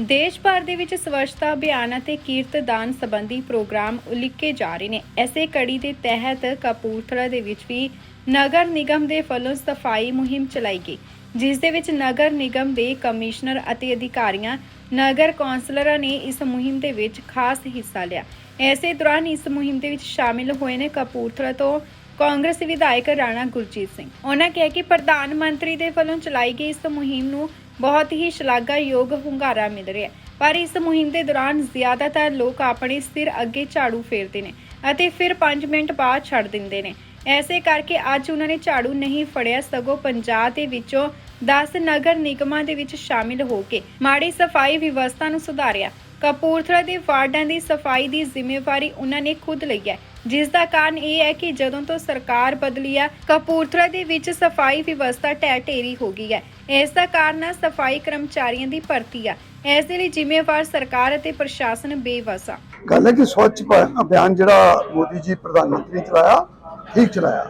ਦੇਸ਼ ਭਰ ਦੇ ਵਿੱਚ ਸਵੱਛਤਾ ਅਭਿਆਨ ਅਤੇ ਕੀਰਤਦਾਨ ਸੰਬੰਧੀ ਪ੍ਰੋਗਰਾਮ ਉਲੀਕੇ ਜਾ ਰਹੇ ਨੇ। ਐਸੇ ਕੜੀ ਦੇ ਤਹਿਤ ਕਪੂਰਥਲਾ ਦੇ ਵਿੱਚ ਵੀ ਨਗਰ ਨਿਗਮ ਦੇ ਵੱਲੋਂ ਸਫ਼ਾਈ ਮੁਹਿੰਮ ਚਲਾਈ ਗਈ, ਜਿਸ ਦੇ ਵਿੱਚ ਨਗਰ ਨਿਗਮ ਦੇ ਕਮਿਸ਼ਨਰ ਅਤੇ ਅਧਿਕਾਰੀਆਂ, ਨਗਰ ਕੌਂਸਲਰਾਂ ਨੇ ਇਸ ਮੁਹਿੰਮ ਦੇ ਵਿੱਚ ਖਾਸ ਹਿੱਸਾ ਲਿਆ। ਐਸੇ ਦੌਰਾਨ ਇਸ ਮੁਹਿੰਮ ਦੇ ਵਿੱਚ ਸ਼ਾਮਿਲ ਹੋਏ ਨੇ ਕਪੂਰਥਲਾ ਤੋਂ ਕਾਂਗਰਸੀ ਵਿਧਾਇਕ ਰਾਣਾ ਗੁਰਜੀਤ ਸਿੰਘ। ਉਹਨਾਂ ਕਿਹਾ ਕਿ ਪ੍ਰਧਾਨ ਮੰਤਰੀ ਦੇ ਵੱਲੋਂ ਚਲਾਈ ਗਈ ਇਸ ਮੁਹਿੰਮ ਨੂੰ ਬਹੁਤ ਹੀ ਸ਼ਲਾਘਾਯੋਗ ਹੁੰਗਾਰਾ ਮਿਲ ਰਿਹਾ ਹੈ। ਪਰ ਇਸ ਮੁਹਿੰਮ ਦੇ ਦੌਰਾਨ ਜ਼ਿਆਦਾਤਰ ਲੋਕ ਆਪਣੇ ਸਿਰ ਅੱਗੇ ਝਾੜੂ ਫੇਰਦੇ ਨੇ ਅਤੇ ਫਿਰ 5 ਮਿੰਟ ਬਾਅਦ ਛੱਡ ਦਿੰਦੇ ਨੇ। ਐਸੇ ਕਰਕੇ ਅੱਜ ਉਹਨਾਂ ਨੇ ਝਾੜੂ ਨਹੀਂ ਫੜਿਆ, ਸਗੋਂ ਪੰਜਾਬ ਦੇ ਵਿੱਚੋਂ 10 ਨਗਰ ਨਿਗਮਾਂ ਦੇ ਵਿੱਚ ਸ਼ਾਮਿਲ ਹੋ ਕੇ ਮਾੜੀ ਸਫ਼ਾਈ ਵਿਵਸਥਾ ਨੂੰ ਸੁਧਾਰਿਆ। ਕਪੂਰਥਲਾ ਦੇ ਵਾਰਡਾਂ ਦੀ ਸਫ਼ਾਈ ਦੀ ਜ਼ਿੰਮੇਵਾਰੀ ਉਹਨਾਂ ਨੇ ਖੁਦ ਲਈ ਹੈ। ਜਿਸ ਦਾ ਕਾਰਨ ਇਹ ਹੈ ਕਿ ਜਦੋਂ ਤੋਂ ਸਰਕਾਰ ਬਦਲੀ ਆ, ਕਪੂਰਥਲਾ ਦੇ ਵਿੱਚ ਸਫ਼ਾਈ ਵਿਵਸਥਾ ਢਹਿ ਢੇਰੀ ਹੋ ਗਈ ਹੈ। ਇਸ ਦਾ ਕਾਰਨ ਸਫ਼ਾਈ ਕਰਮਚਾਰੀਆਂ ਦੀ ਭਰਤੀ ਆ। ਇਸ ਦੇ ਲਈ ਜ਼ਿੰਮੇਵਾਰ ਸਰਕਾਰ ਅਤੇ ਪ੍ਰਸ਼ਾਸਨ ਬੇਵਸ ਆ। ਗੱਲ ਹੈ ਕਿ ਸਵੱਛ ਭ- ਅਭਿਆਨ ਜਿਹੜਾ ਮੋਦੀ ਜੀ ਪ੍ਰਧਾਨ ਮੰਤਰੀ ਚਲਾਇਆ, ਠੀਕ ਚਲਾਇਆ।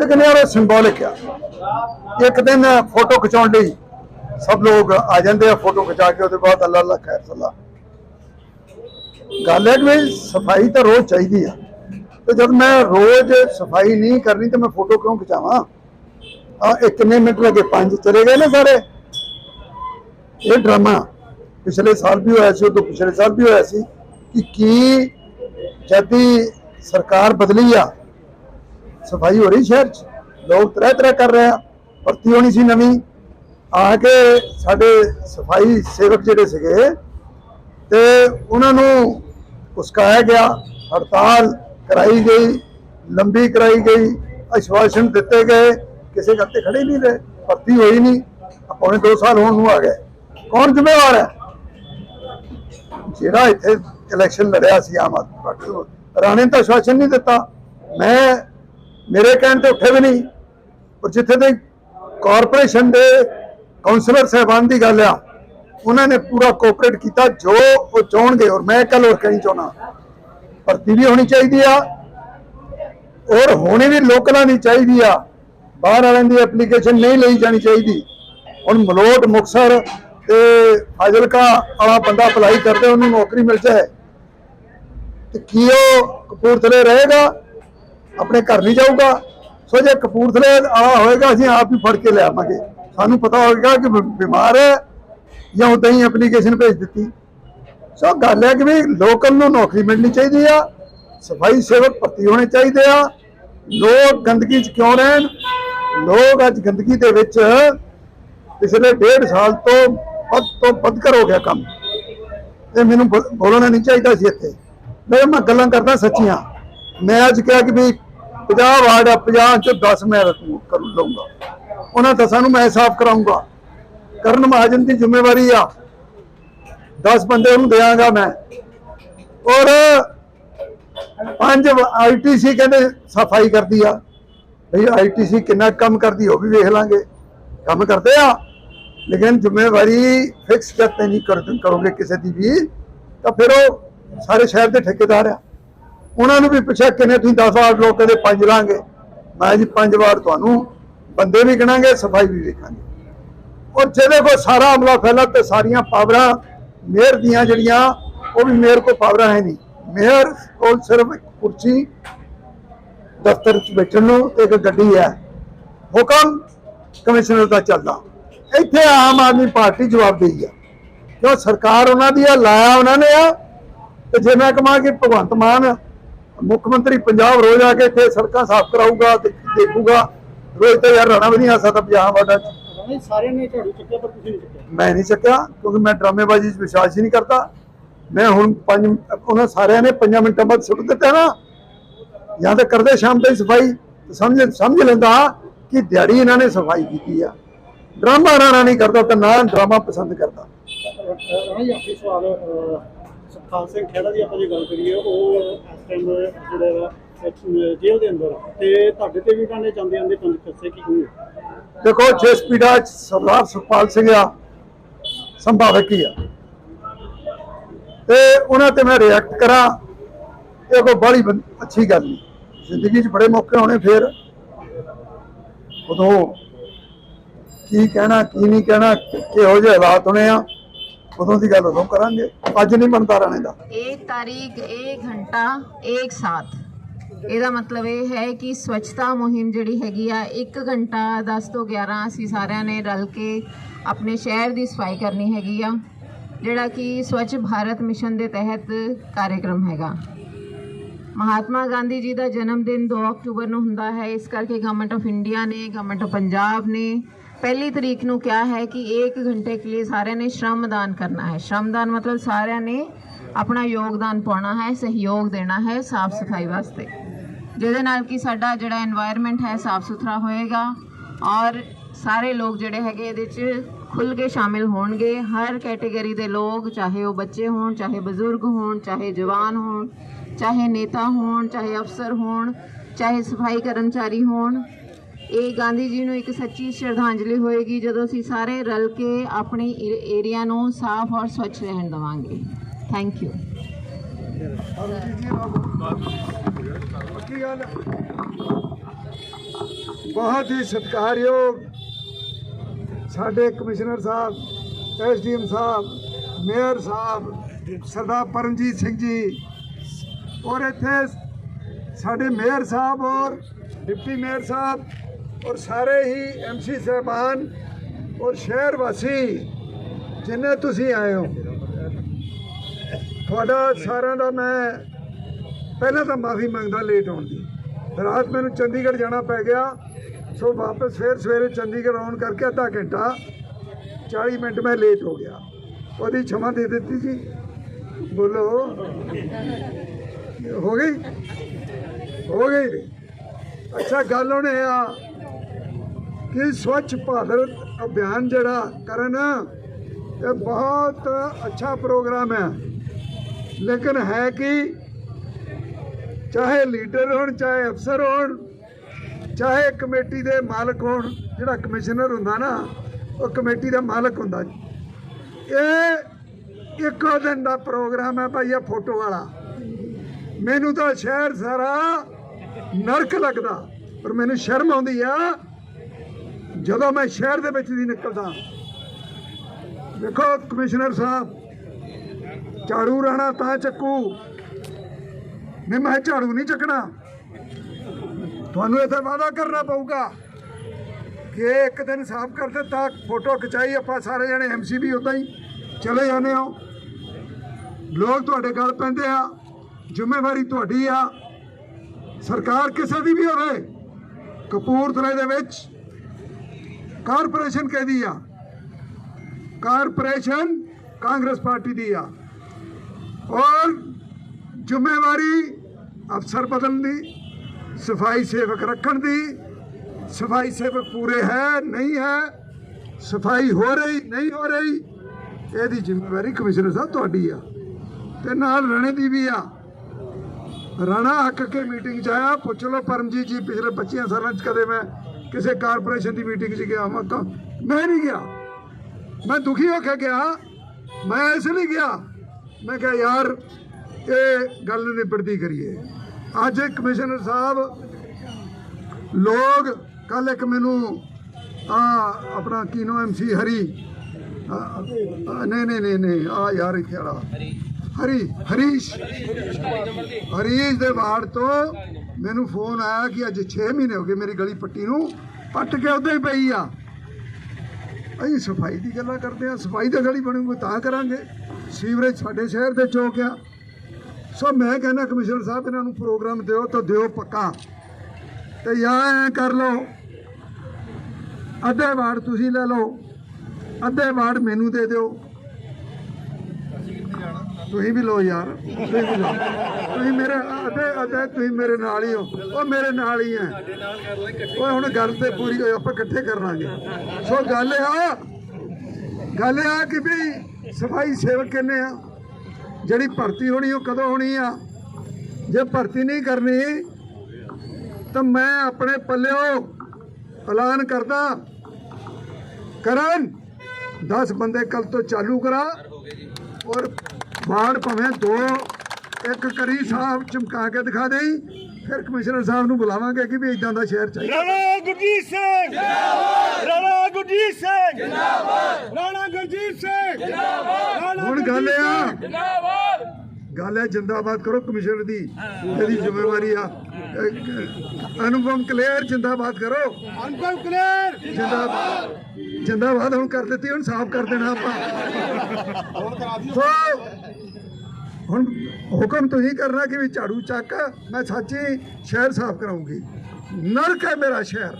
ਲੇਕਿਨ ਯਾਰ ਸਿੰਬੋਲਿਕ ਆ। ਇੱਕ ਦਿਨ ਫੋਟੋ ਖਿਚਾਉਣ ਲਈ ਸਭ ਲੋਕ ਆ ਜਾਂਦੇ ਆ ਫੋਟੋ ਖਿਚਾ ਕੇ, ਉਹਦੇ ਬਾਅਦ ਅੱਲਾ ਅੱਲਾ ਖੈਰ ਸੱਲਾ। ਗੱਲ ਹੈ ਕਿ ਸਫ਼ਾਈ ਤਾਂ ਰੋਜ਼ ਚਾਹੀਦੀ ਆ। ਤੇ ਜਦ ਮੈਂ ਰੋਜ਼ ਸਫ਼ਾਈ ਨਹੀਂ ਕਰਨੀ, ਤੇ ਮੈਂ ਫੋਟੋ ਕਿਉਂ ਖਿਚਾਵਾਂ? ਆ ਇਹ ਕਿੰਨੇ ਮਿੰਟ ਲੱਗੇ, ਪੰਜ ਚਲੇ ਗਏ ਨੇ ਸਾਰੇ। ਇਹ ਡਰਾਮਾ ਪਿਛਲੇ ਸਾਲ ਵੀ ਹੋਇਆ ਸੀ, ਉਦੋਂ ਪਿਛਲੇ ਸਾਲ ਵੀ ਹੋਇਆ ਸੀ ਕਿ ਕੀ ਜਦ ਸਰਕਾਰ ਬਦਲੀ ਆ, ਸਫ਼ਾਈ ਹੋ ਰਹੀ ਸ਼ਹਿਰ 'ਚ, ਲੋਕ ਤਰ੍ਹਾਂ ਤਰ੍ਹਾਂ ਕਰ ਰਹੇ ਆ, ਭਰਤੀ ਹੋਣੀ ਸੀ ਨਵੀਂ, ਆ ਕੇ ਸਾਡੇ ਸਫ਼ਾਈ ਸੇਵਕ ਜਿਹੜੇ ਸੀਗੇ ਤੇ ਉਹਨਾਂ ਨੂੰ ਉਸਕਾਇਆ ਗਿਆ, ਹੜਤਾਲ ਕਰਾਈ ਗਈ, ਲੰਬੀ ਕਰਾਈ ਗਈ ਅਸ਼ਵਾਸਨ ਦਿੱਤੇ ਗਏ ਕਿਸੇ ਗੱਲ ਤੇ ਖੜੇ ਨਹੀਂ ਰਹੇ, ਭਰਤੀ ਹੋਈ ਨਹੀਂ। ਆਹ ਪੌਣੇ 2 ਸਾਲ ਹੋਣ ਨੂੰ ਆ ਗਏ। ਕੌਣ ਜ਼ਿੰਮੇਵਾਰ ਹੈ? ਜਿਹੜਾ ਇੱਥੇ ਇਲੈਕਸ਼ਨ ਲੜਿਆ ਸੀ ਆਮ ਆਦਮੀ ਪਾਰਟੀ ਰਾਣੇ ਤਾਂ ਸ਼ਾਸਨ ਨਹੀਂ ਦਿੱਤਾ। ਮੈਂ, ਮੇਰੇ ਕਹਿਣ ਤੇ ਉੱਠੇ ਵੀ ਨਹੀਂ। ਪਰ ਜਿੱਥੇ ਦੇ ਕਾਰਪੋਰੇਸ਼ਨ ਦੇ ਕਾਉਂਸਲਰ ਸਾਹਿਬਾਨ ਦੀ ਗੱਲ ਆ, ਉਹਨਾਂ ਨੇ ਪੂਰਾ ਕੋਆਪਰੇਟ ਕੀਤਾ, ਜੋ ਉਹ ਚਾਹਣਗੇ। ਔਰ ਮੈਂ ਕੱਲ ਹੋਰ ਕਹਿਣੀ ਚਾਹਣਾ ਭਰਤੀ ਵੀ ਹੋਣੀ ਚਾਹੀਦੀ ਆ, ਔਰ ਹੋਣੀ ਵੀ ਲੋਕਲਾਂ ਦੀ ਚਾਹੀਦੀ ਆ। ਬਾਹਰ ਵਾਲਿਆਂ ਦੀ ਐਪਲੀਕੇਸ਼ਨ ਨਹੀਂ ਲਈ ਜਾਣੀ ਚਾਹੀਦੀ। ਹੁਣ ਮਲੋਟ ਮੁਕਸਰ ਤੇ ਫਾਜ਼ਿਲਕਾ ਵਾਲਾ ਬੰਦਾ ਅਪਲਾਈ ਕਰਦੇ, ਉਹਨੂੰ ਨੌਕਰੀ ਮਿਲ ਜਾਏ। ਤੇ ਕੀ ਉਹ ਕਪੂਰਥਲੇ ਰਹੇਗਾ? ਆਪਣੇ ਘਰ ਨਹੀਂ ਜਾਊਗਾ? ਸੋ ਜੇ ਕਪੂਰਥਲੇ ਆਲਾ ਹੋਏਗਾ, ਅਸੀਂ ਆਪ ਹੀ ਫੜ ਕੇ ਲੈ ਆਵਾਂਗੇ। ਸਾਨੂੰ ਪਤਾ ਹੋਏਗਾ ਕਿ ਬਿਮਾਰ ਹੈ ਜਾਂ ਉਦਾਂ ਹੀ ਐਪਲੀਕੇਸ਼ਨ ਭੇਜ ਦਿੱਤੀ। ਸੋ ਗੱਲ ਹੈ ਕਿ ਵੀ ਲੋਕਲ ਨੂੰ ਨੌਕਰੀ ਮਿਲਣੀ ਚਾਹੀਦੀ ਆ, ਸਫ਼ਾਈ ਸੇਵਕ ਭਰਤੀ ਹੋਣੇ ਚਾਹੀਦੇ ਆ। ਲੋਕ ਗੰਦਗੀ 'ਚ ਕਿਉਂ ਰਹਿਣ? ਲੋਕ ਅੱਜ ਗੰਦਗੀ ਦੇ ਵਿੱਚ ਪਿਛਲੇ ਡੇਢ ਸਾਲ ਤੋਂ ਵੱਧ ਤੋਂ ਵੱਧਕਰ ਹੋ ਗਿਆ ਕੰਮ। ਇਹ ਮੈਨੂੰ ਬੋ- ਬੋਲਣਾ ਨਹੀਂ ਚਾਹੀਦਾ ਸੀ ਇੱਥੇ। ਮੈਂ ਮੈਂ ਗੱਲਾਂ ਕਰਦਾ ਸੱਚੀਆਂ। ਮੈਂ ਅੱਜ ਕਿਹਾ ਕਿ ਵੀ 50 ਵਾਰਡ ਆ 50 ਚੋਂ 10 ਮੈਂ ਕਰ, ਲਊਂਗਾ। ਉਹਨਾਂ ਦਸਾਂ ਨੂੰ ਮੈਂ ਸਾਫ਼ ਕਰਾਉਂਗਾ ਕਰਨ ਮਹਾਜਨ ਦੀ ਜ਼ਿੰਮੇਵਾਰੀ ਆ। 10 ਬੰਦੇ ਨੂੰ ਦੇਵਾਂਗਾ ਮੈਂ। ਔਰ ਪੰਜ ਆਈਟੀਸੀ ਕਹਿੰਦੇ ਸਫ਼ਾਈ ਕਰਦੀ ਆ। ਭਈ ਆਈਟੀਸੀ ਕਿੰਨਾ ਕੰਮ ਕਰਦੀ ਉਹ ਵੀ ਵੇਖ ਲਾਂਗੇ। ਕੰਮ ਕਰਦੇ ਆ। ਲੇਕਿਨ ਜ਼ਿੰਮੇਵਾਰੀ ਫਿਕਸ ਜਦ ਨਹੀਂ ਕਰੋਗੇ ਕਿਸੇ ਦੀ ਵੀ, ਤਾਂ ਫਿਰ ਉਹ ਸਾਰੇ ਸ਼ਹਿਰ ਦੇ ਠੇਕੇਦਾਰ ਆ। ਉਹਨਾਂ ਨੂੰ ਵੀ ਪੁੱਛਿਆ, ਕਿੰਨੇ ਤੁਸੀਂ 10 ਵਾਰ ਲੋਕ ਕਹਿੰਦੇ ਪੰਜ ਲਾਂਗੇ। ਮੈਂ ਜੀ ਪੰਜ ਵਾਰ ਤੁਹਾਨੂੰ ਬੰਦੇ ਵੀ ਗਿਣਾਂਗੇ, ਸਫ਼ਾਈ ਵੀ ਵੇਖਾਂਗੇ। ਔਰ ਜਿਹਦੇ ਕੋਲ ਸਾਰਾ ਅਮਲਾ ਫੈਲਾ ਤੇ ਸਾਰੀਆਂ ਪਾਵਰਾਂ ਮੇਅਰ ਦੀਆਂ ਜਿਹੜੀਆਂ, ਉਹ ਵੀ ਮੇਅਰ ਕੋਲ ਪਾਵਰਾਂ ਹੈ ਨਹੀਂ। ਮੇਅਰ ਕੋਲ ਸਿਰਫ ਕੁਰਸੀ ਦਫ਼ਤਰ 'ਚ ਬੈਠਣ ਨੂੰ ਇੱਕ ਗੱਡੀ ਹੈ। ਹੁਕਮ ਕਮਿਸ਼ਨਰ ਦਾ ਚੱਲਦਾ। ਇੱਥੇ ਆਮ ਆਦਮੀ ਪਾਰਟੀ ਜਵਾਬਦੇਹੀ ਆ। ਕਿਉਂ? ਸਰਕਾਰ ਉਹਨਾਂ ਦੀ ਆ ਲਾਇਆ ਉਹਨਾਂ ਨੇ ਆ। ਤੇ ਜੇ ਮੈਂ ਕਹਾਂ ਕਿ ਭਗਵੰਤ ਮਾਨ ਮੁੱਖ ਮੰਤਰੀ ਪੰਜਾਬ ਰੋਜ਼ ਆ ਕੇ ਇੱਥੇ ਸੜਕਾਂ ਸਾਫ਼ ਕਰਾਊਗਾ ਤੇ ਦੇਖੂਗਾ। ਰੋਜ਼ ਤੇ ਯਾਰ ਰਾਣਾ ਵੀ ਨਹੀਂ ਆ ਸਕਦਾ ਪੰਜਾਬ ਵਾਡਾ ਸਾਰਿਆਂ ਨੇ ਝਾੜੂ ਚੱਕਿਆ ਪਰ ਤੁਸੀਂ ਨਹੀਂ ਚੱਕਿਆ। ਮੈਂ ਨਹੀਂ ਚੱਕਿਆ ਕਿਉਂਕਿ ਮੈਂ ਡਰਾਮੇਬਾਜ਼ੀ 'ਚ ਵਿਸ਼ਵਾਸ ਹੀ ਨਹੀਂ ਕਰਦਾ। ਮੈਂ ਹੁਣ ਪੰਜ ਉਹਨਾਂ ਸਾਰਿਆਂ ਨੇ ਪੰਜਾਂ ਮਿੰਟਾਂ ਬਾਅਦ ਸੁੱਟ ਦਿੱਤਾ ਨਾ। ਜਾਂ ਤਾਂ ਕਰਦੇ ਸ਼ਾਮ ਤਾਈਂ ਸਫ਼ਾਈ ਸਮਝ ਸਮਝ ਲੈਂਦਾ ਕਿ ਦਿਹਾੜੀ ਇਹਨਾਂ ਨੇ ਸਫ਼ਾਈ ਕੀਤੀ ਆ। ਡਰਾਮਾ ਰਾਣਾ ਨਹੀਂ ਕਰਦਾ ਤਾਂ ਨਾ ਡਰਾਮਾ ਪਸੰਦ ਕਰਦਾ। ਸਵਾਲ ਸਿੰਘ ਦੀ ਆਪਾਂ ਜੇ ਗੱਲ ਕਰੀਏ ਉਹ ਇਸ ਟਾਈਮ ਜਿਹੜਾ ਵਾ, ਅਹ, ਜੇਲ੍ਹ ਦੇ ਅੰਦਰ ਆ। ਤੇ ਤੁਹਾਡੇ ਤੇ ਵੀ ਕਹਿੰਦੇ ਜਾਂਦੇ ਜਾਂਦੇ ਪੰਜ ਖੱਸੇ ਕੀ ਹੋਏ ਦੇਖੋ ਜਿਸ ਪੀੜਾ 'ਚ ਸਰਦਾਰ ਸੁਖਪਾਲ ਸਿੰਘ ਆ ਸੰਭਾਵਕ ਹੀ ਆ। ਤੇ ਉਹਨਾਂ ਤੇ ਮੈਂ ਰਿਐਕਟ ਕਰਾਂ ਇਹ ਕੋਈ ਬੜੀ ਅੱਛੀ ਗੱਲ ਨਹੀਂ। ਜ਼ਿੰਦਗੀ 'ਚ ਬੜੇ ਮੌਕੇ ਆਉਣੇ ਫਿਰ। ਉਦੋਂ ਕੀ ਕਹਿਣਾ, ਕੀ ਨਹੀਂ ਕਹਿਣਾ, ਕਿਹੋ ਜਿਹੇ ਹਾਲਾਤ ਹੋਣੇ ਆ, ਉਦੋਂ ਦੀ ਗੱਲ ਉਦੋਂ ਕਰਾਂਗੇ। ਅੱਜ ਨਹੀਂ ਬਣਦਾ ਰਾਣੇ ਦਾ। ਇੱਕ ਤਾਰੀਖ ਇੱਕ ਘੰਟਾ ਇੱਕ ਸਾਥ। ਇਹਦਾ ਮਤਲਬ ਇਹ ਹੈ ਕਿ ਸਵੱਛਤਾ ਮੁਹਿੰਮ ਜਿਹੜੀ ਹੈਗੀ ਆ 1 ਘੰਟਾ 10 ਤੋਂ 11 ਅਸੀਂ ਸਾਰਿਆਂ ਨੇ ਰਲ ਕੇ ਆਪਣੇ ਸ਼ਹਿਰ ਦੀ ਸਫ਼ਾਈ ਕਰਨੀ ਹੈਗੀ ਆ, ਜਿਹੜਾ ਕਿ ਸਵੱਛ ਭਾਰਤ ਮਿਸ਼ਨ ਦੇ ਤਹਿਤ ਕਾਰਜਕ੍ਰਮ ਹੈਗਾ। ਮਹਾਤਮਾ ਗਾਂਧੀ ਜੀ ਦਾ ਜਨਮ ਦਿਨ 2 ਅਕਤੂਬਰ ਨੂੰ ਹੁੰਦਾ ਹੈ। ਇਸ ਕਰਕੇ ਗਵਰਨਮੈਂਟ ਆਫ ਇੰਡੀਆ ਨੇ ਗਵਰਨਮੈਂਟ ਆਫ ਪੰਜਾਬ ਨੇ ਪਹਿਲੀ ਤਰੀਕ ਨੂੰ ਕਿਹਾ ਹੈ ਕਿ 1 ਘੰਟੇ ਕੇ ਲਈ ਸਾਰਿਆਂ ਨੇ ਸ਼ਰਮਦਾਨ ਕਰਨਾ ਹੈ। ਸ਼ਰਮਦਾਨ ਮਤਲਬ ਸਾਰਿਆਂ ਨੇ ਆਪਣਾ ਯੋਗਦਾਨ ਪਾਉਣਾ ਹੈ, ਸਹਿਯੋਗ ਦੇਣਾ ਹੈ ਸਾਫ਼ ਸਫ਼ਾਈ ਵਾਸਤੇ। ਜਿਹਦੇ ਨਾਲ ਕਿ ਸਾਡਾ ਜਿਹੜਾ এনवायरमेंट ਹੈ ਸਾਫ਼ ਸੁਥਰਾ ਹੋਏਗਾ ਔਰ ਸਾਰੇ ਲੋਕ ਜਿਹੜੇ ਹੈਗੇ ਇਹਦੇ 'ਚ ਖੁੱਲ ਕੇ ਸ਼ਾਮਿਲ ਹੋਣਗੇ। ਹਰ ਕੈਟਾਗਰੀ ਦੇ ਲੋਕ, ਚਾਹੇ ਉਹ ਬੱਚੇ ਹੋਣ, ਚਾਹੇ ਬਜ਼ੁਰਗ ਹੋਣ, ਚਾਹੇ ਜਵਾਨ ਹੋਣ ਚਾਹੇ ਨੇਤਾ ਹੋਣ, ਚਾਹੇ ਅਫਸਰ ਹੋਣ, ਚਾਹੇ ਸਫ਼ਾਈ ਕਰਮਚਾਰੀ ਹੋਣ, ਇਹ ਗਾਂਧੀ ਜੀ ਨੂੰ ਇੱਕ ਸੱਚੀ ਸ਼ਰਧਾਂਜਲੀ ਹੋਏਗੀ ਜਦੋਂ ਅਸੀਂ ਸਾਰੇ ਰਲ ਕੇ ਆਪਣੀ ਏਰੀਆ ਨੂੰ ਸਾਫ਼ ਔਰ ਸਵੱਛ ਰਹਿਣ ਦੇਵਾਂਗੇ। ਥੈਂਕ ਯੂ ਬਹੁਤ ਹੀ ਸਤਿਕਾਰਯੋਗ ਸਾਡੇ ਕਮਿਸ਼ਨਰ ਸਾਹਿਬ, ਐਸਡੀਐਮ ਸਾਹਿਬ, ਮੇਅਰ ਸਾਹਿਬ, ਸਰਦਾਰ ਪਰਮਜੀਤ ਸਿੰਘ ਜੀ ਔਰ ਇੱਥੇ ਸਾਡੇ ਮੇਅਰ ਸਾਹਿਬ ਔਰ ਡਿਪਟੀ ਮੇਅਰ ਸਾਹਿਬ ਔਰ ਸਾਰੇ ਹੀ ਐਮਸੀ ਸਹਿਬਾਨ ਔਰ ਸ਼ਹਿਰ ਵਾਸੀ ਜਿੰਨੇ ਤੁਸੀਂ ਆਏ ਹੋ। ਤੁਹਾਡਾ ਸਾਰਿਆਂ ਦਾ ਮੈਂ ਪਹਿਲਾਂ ਤਾਂ ਮਾਫੀ ਮੰਗਦਾ ਲੇਟ ਆਉਣ ਦੀ। ਰਾਤ ਮੈਨੂੰ ਚੰਡੀਗੜ੍ਹ ਜਾਣਾ ਪੈ ਗਿਆ, ਸੋ ਵਾਪਸ ਫੇਰ ਸਵੇਰੇ ਚੰਡੀਗੜ੍ਹ ਆਉਣ ਕਰਕੇ ਅੱਧਾ ਘੰਟਾ 40 ਮਿੰਟ ਮੈਂ ਲੇਟ ਹੋ ਗਿਆ। ਉਹਦੀ ਛਮਾ ਦੇ ਦਿੱਤੀ ਸੀ। ਬੋਲੋ। ਹੋ ਗਈ? ਹੋ ਗਈ? ਅੱਛਾ, ਗੱਲ ਹੁਣ ਇਹ ਆ ਕਿ ਸਵੱਛ ਭਾਰਤ ਅਭਿਆਨ ਜਿਹੜਾ ਕਰਨ, ਇਹ ਬਹੁਤ ਅੱਛਾ ਪ੍ਰੋਗਰਾਮ ਹੈ। ਲੇਕਿਨ ਹੈ ਕਿ? ਚਾਹੇ ਲੀਡਰ ਹੋਣ, ਚਾਹੇ ਅਫਸਰ ਹੋਣ, ਚਾਹੇ ਕਮੇਟੀ ਦੇ ਮਾਲਕ ਹੋਣ, ਜਿਹੜਾ ਕਮਿਸ਼ਨਰ ਹੁੰਦਾ ਨਾ, ਉਹ ਕਮੇਟੀ ਦਾ ਮਾਲਕ ਹੁੰਦਾ ਇਹ ਇੱਕੋ ਦਿਨ ਦਾ ਪ੍ਰੋਗਰਾਮ ਹੈ ਭਾਈ, ਇਹ ਫੋਟੋ ਵਾਲਾ। ਮੈਨੂੰ ਤਾਂ ਸ਼ਹਿਰ ਸਾਰਾ ਨਰਕ ਲੱਗਦਾ, ਪਰ ਮੈਨੂੰ ਸ਼ਰਮ ਆਉਂਦੀ ਆ ਜਦੋਂ ਮੈਂ ਸ਼ਹਿਰ ਦੇ ਵਿੱਚ ਦੀ ਨਿਕਲਦਾ। ਦੇਖੋ ਕਮਿਸ਼ਨਰ ਸਾਹਿਬ, ਝਾੜੂ ਰਹਿਣਾ ਤਾਂ ਚੱਕੂ। ਨਹੀਂ, ਮੈਂ ਝਾੜੂ ਨਹੀਂ ਚੱਕਣਾ। ਤੁਹਾਨੂੰ ਇੱਥੇ ਵਾਅਦਾ ਕਰਨਾ ਪਊਗਾ ਕਿ ਇੱਕ ਦਿਨ ਸਾਫ਼ ਕਰ ਦਿੱਤਾ, ਫੋਟੋ ਖਿਚਾਈ, ਆਪਾਂ ਸਾਰੇ ਜਣੇ ਐਮਸੀ ਵੀ ਉਦਾਂ ਹੀ ਚਲੇ ਜਾਂਦੇ ਹੋ। ਲੋਕ ਤੁਹਾਡੇ ਗੱਲ ਪੈਂਦੇ ਆ। ਜ਼ਿੰਮੇਵਾਰੀ ਤੁਹਾਡੀ ਆ। ਸਰਕਾਰ ਕਿਸੇ ਦੀ ਵੀ ਹੋਵੇ, ਕਪੂਰਥਲੇ ਦੇ ਵਿੱਚ ਕਾਰਪੋਰੇਸ਼ਨ ਕਿਹਦੀ ਆ? ਕਾਰਪੋਰੇਸ਼ਨ ਕਾਂਗਰਸ ਪਾਰਟੀ ਦੀ ਆ। ਔਰ ਜ਼ਿੰਮੇਵਾਰੀ ਅਫਸਰ ਬਦਲਣ ਦੀ, ਸਫ਼ਾਈ ਸੇਵਕ ਰੱਖਣ ਦੀ, ਸਫ਼ਾਈ ਸੇਵਕ ਪੂਰੇ ਹੈ, ਨਹੀਂ ਹੈ, ਸਫ਼ਾਈ ਹੋ ਰਹੀ, ਨਹੀਂ ਹੋ ਰਹੀ, ਇਹਦੀ ਜ਼ਿੰਮੇਵਾਰੀ ਕਮਿਸ਼ਨਰ ਸਾਹਿਬ ਤੁਹਾਡੀ ਆ। ਤੇ ਨਾਲ ਰਣੇ ਦੀ ਵੀ ਆ। ਰਾਣਾ ਹੱਕ ਕੇ ਮੀਟਿੰਗ 'ਚ ਆਇਆ। ਪੁੱਛ ਲਓ ਪਰਮਜੀਤ ਜੀ ਪਿਛਲੇ 25 ਸਾਲਾਂ 'ਚ ਕਦੇ ਮੈਂ ਕਿਸੇ ਕਾਰਪੋਰੇਸ਼ਨ ਦੀ ਮੀਟਿੰਗ 'ਚ ਗਿਆ ਮੈਂ ਤਾਂ ਮੈਂ ਨਹੀਂ ਗਿਆ। ਮੈਂ ਦੁਖੀ ਹੋ ਕੇ ਗਿਆ। ਮੈਂ ਇਸ ਲਈ ਗਿਆ। ਮੈਂ ਕਿਹਾ ਯਾਰ ਇਹ ਗੱਲ ਨਿਬੜਦੀ ਕਰੀਏ। ਅੱਜ ਕਮਿਸ਼ਨਰ ਸਾਹਿਬ ਲੋਕ ਕੱਲ ਇੱਕ ਮੈਨੂੰ ਆ ਆਪਣਾ ਕੀਨੋ ਐਮਸੀ ਹਰੀ। ਆ, ਆ, ਨਹੀਂ ਨਹੀਂ ਨਹੀਂ ਨਹੀਂ ਆ ਯਾਰ ਇੱਥੇ ਵਾਲਾ। ਹਰੀ, ਹਰੀਸ਼। ਹਰੀਸ਼ ਦੇ ਵਾਰਡ ਤੋਂ ਮੈਨੂੰ ਫੋਨ ਆਇਆ ਕਿ ਅੱਜ 6 ਮਹੀਨੇ ਹੋ ਗਏ ਮੇਰੀ ਗਲੀ ਪੱਟੀ ਨੂੰ ਪੱਟ ਕੇ ਉਦਾਂ ਹੀ ਪਈ ਆ। ਅਸੀਂ ਸਫ਼ਾਈ ਦੀ ਗੱਲਾਂ ਕਰਦੇ ਆ ਸਫ਼ਾਈ ਤਾਂ ਗਲੀ ਬਣੂਗੀ ਤਾਂ ਕਰਾਂਗੇ। ਸੀਵਰੇਜ ਸਾਡੇ ਸ਼ਹਿਰ ਦੇ ਚੌਕ ਆ। ਸੋ ਮੈਂ ਕਹਿੰਦਾ, ਕਮਿਸ਼ਨਰ ਸਾਹਿਬ, ਇਹਨਾਂ ਨੂੰ ਪ੍ਰੋਗਰਾਮ ਦਿਓ ਤਾਂ ਦਿਓ ਪੱਕਾ। ਤੇ ਜਾਂ ਐ ਕਰ ਲਓ। ਅੱਧੇ ਵਾਰਡ ਤੁਸੀਂ ਲੈ ਲਓ, ਅੱਧੇ ਵਾਰਡ ਮੈਨੂੰ ਦੇ ਦਿਓ। ਤੁਸੀਂ ਵੀ ਲਓ ਯਾਰ, ਤੁਸੀਂ ਵੀ ਲਓ। ਤੁਸੀਂ ਮੇਰੇ, ਅੱਧੇ ਅੱਧੇ ਤੁਸੀਂ ਮੇਰੇ ਨਾਲ ਹੀ ਹੋ। ਉਹ ਮੇਰੇ ਨਾਲ ਹੀ ਹੈ। ਓਏ, ਹੁਣ ਗੱਲ ਤੇ ਪੂਰੀ ਹੋਈ, ਆਪਾਂ ਇਕੱਠੇ ਕਰ ਲਾਂਗੇ। ਸੋ ਗੱਲ ਆ, ਗੱਲ ਇਹ ਆ ਕਿ ਵੀ ਸਫ਼ਾਈ ਸੇਵਕ ਕਿੰਨੇ ਆ? ਜਿਹੜੀ ਭਰਤੀ ਹੋਣੀ, ਉਹ ਕਦੋਂ ਹੋਣੀ ਆ? ਜੇ ਭਰਤੀ ਨਹੀਂ ਕਰਨੀ, ਤਾਂ ਮੈਂ ਆਪਣੇ ਪੱਲਿਓ ਐਲਾਨ ਕਰਦਾ, ਕਰਨ 10 ਬੰਦੇ ਕੱਲ ਤੋਂ ਚਾਲੂ ਕਰਾ, ਔਰ ਬਾੜ ਭਾਵੇਂ ਦੋ ਇੱਕ ਕਰੀ ਸਾਹਿਬ ਚਮਕਾ ਕੇ ਦਿਖਾ ਦੇਈ ਫਿਰ ਕਮਿਸ਼ਨਰ ਸਾਹਿਬ ਨੂੰ ਬੁਲਾਵਾਂਗੇ ਕਿ ਵੀ ਇਦਾਂ ਦਾ ਸ਼ਹਿਰ ਚਾਹੀਦਾ। ਰਾਣਾ ਗੁਰਜੀਤ ਸਿੰਘ! ਜਿੰਦਾਬਾਦ! ਰਾਣਾ ਗੁਰਜੀਤ ਸਿੰਘ! ਜਿੰਦਾਬਾਦ! ਰਾਣਾ ਗੁਰਜੀਤ ਸਿੰਘ! ਜਿੰਦਾਬਾਦ! ਹੁਣ ਗੱਲ ਆ। ਗੱਲ ਹੈ ਜਿੰਦਾਬਾਦ ਕਰੋ ਕਮਿਸ਼ਨਰ ਦੀ ਇਹਦੀ ਜ਼ਿੰਮੇਵਾਰੀ ਆ। ਅਨੁਪਮ ਕਲੇਰ ਜਿੰਦਾਬਾਦ ਕਰੋ। ਅਨਕਲ ਕਲੀਅਰ ਜਿੰਦਾਬਾਦ। ਜਿੰਦਾਬਾਦ ਹੁਣ ਕਰ ਦਿੱਤੀ ਹੁਣ ਸਾਫ਼ ਕਰ ਦੇਣਾ ਆਪਾਂ। ਸੋ ਹੁਣ ਹੁਕਮ ਤੁਸੀਂ ਕਰਨਾ ਕਿ ਵੀ ਝਾੜੂ ਚੱਕ ਮੈਂ ਸੱਚੀ ਸ਼ਹਿਰ ਸਾਫ਼ ਕਰਾਉਂਗੀ। ਨਰਕ ਹੈ ਮੇਰਾ ਸ਼ਹਿਰ।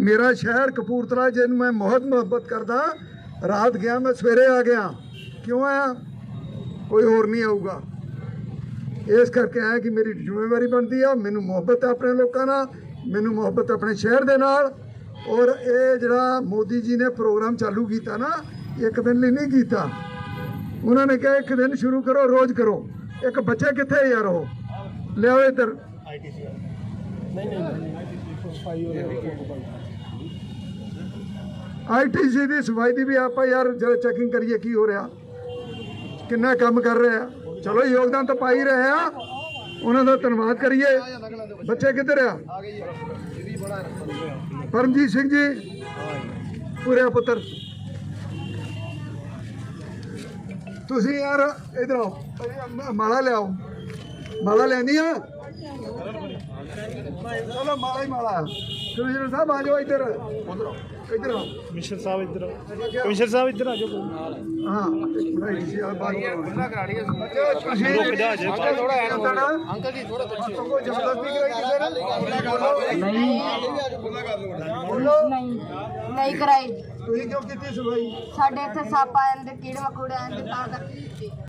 ਮੇਰਾ ਸ਼ਹਿਰ ਕਪੂਰਥਲਾ ਜਿਹਨੂੰ ਮੈਂ ਬਹੁਤ ਮੁਹੱਬਤ ਕਰਦਾ ਰਾਤ ਗਿਆ ਮੈਂ ਸਵੇਰੇ ਆ ਗਿਆ। ਕਿਉਂ ਆਇਆ? ਕੋਈ ਹੋਰ ਨਹੀਂ ਆਊਗਾ। ਇਸ ਕਰਕੇ ਆਇਆ ਕਿ ਮੇਰੀ ਜ਼ਿੰਮੇਵਾਰੀ ਬਣਦੀ ਆ ਮੈਨੂੰ ਮੁਹੱਬਤ ਹੈ ਆਪਣੇ ਲੋਕਾਂ ਨਾਲ ਮੈਨੂੰ ਮੁਹੱਬਤ ਆਪਣੇ ਸ਼ਹਿਰ ਦੇ ਨਾਲ। ਔਰ ਇਹ ਜਿਹੜਾ ਮੋਦੀ ਜੀ ਨੇ ਪ੍ਰੋਗਰਾਮ ਚਾਲੂ ਕੀਤਾ ਨਾ, ਇੱਕ ਦਿਨ ਲਈ ਨਹੀਂ ਕੀਤਾ। ਉਹਨਾਂ ਨੇ ਕਿਹਾ, ਇੱਕ ਦਿਨ ਸ਼ੁਰੂ ਕਰੋ, ਰੋਜ਼ ਕਰੋ। ਇੱਕ ਬੱਚੇ ਕਿੱਥੇ ਯਾਰ ਉਹ? ਲਿਆਓ ਇੱਧਰ। ਆਈਟੀਸੀ ਦੀ ਸਫ਼ਾਈ ਦੀ ਵੀ ਆਪਾਂ ਯਾਰ ਜਰਾ ਚੈਕਿੰਗ ਕਰੀਏ ਕੀ ਹੋ ਰਿਹਾ। ਕਿੰਨਾ ਕੰਮ ਕਰ ਰਹੇ। ਆ ਚਲੋ ਯੋਗਦਾਨ ਤਾਂ ਪਾਈ ਰਹੇ ਆ। ਉਹਨਾਂ ਦਾ ਧੰਨਵਾਦ ਕਰੀਏ। ਬੱਚੇ ਕਿੱਧਰ ਆ? ਪਰਮਜੀਤ ਸਿੰਘ ਜੀ। ਪੂਰੇ ਪੁੱਤਰ। ਤੁਸੀਂ ਯਾਰ ਇਧਰ ਆਓ। ਮਾਲਾ ਲਿਆਓ। ਮਾਲਾ ਲੈਣੀ ਆ? ਚਲੋ ਮਾਲਾ ਹੀ ਮਾਲਾ ਕਮਿਸ਼ਨਰ ਸਾਹਿਬ ਆ ਜਾਓ ਇੱਧਰ ਇੱਧਰ ਆਓ ਕਮਿਸ਼ਨਰ ਸਾਹਿਬ ਇੱਧਰ ਕਮਿਸ਼ਨਰ ਸਾਹਿਬ ਇੱਧਰ ਆ ਜਾਓ ਹਾਂ ਨਹੀਂ ਅੰਕਲ ਜੀ ਥੋੜਾ ਕੋਈ ਜ਼ਬਰਦਸਤੀ ਕਰਾਈ ਕਿਸੇ ਨੇ ਨਹੀਂ ਬੋਲੋ ਨਹੀਂ ਕਰਾਈ ਤੁਸੀਂ ਕਿਉਂ ਕੀਤੀ ਸਫ਼ਾਈ ਸਾਡੇ ਇੱਥੇ ਸੱਪ ਆ ਜਾਂਦੇ ਕੀੜੇ ਮਕੌੜੇ ਆ ਜਾਂਦੇ ਤਾਂ ਕਰਕੇ ਕੀਤੀ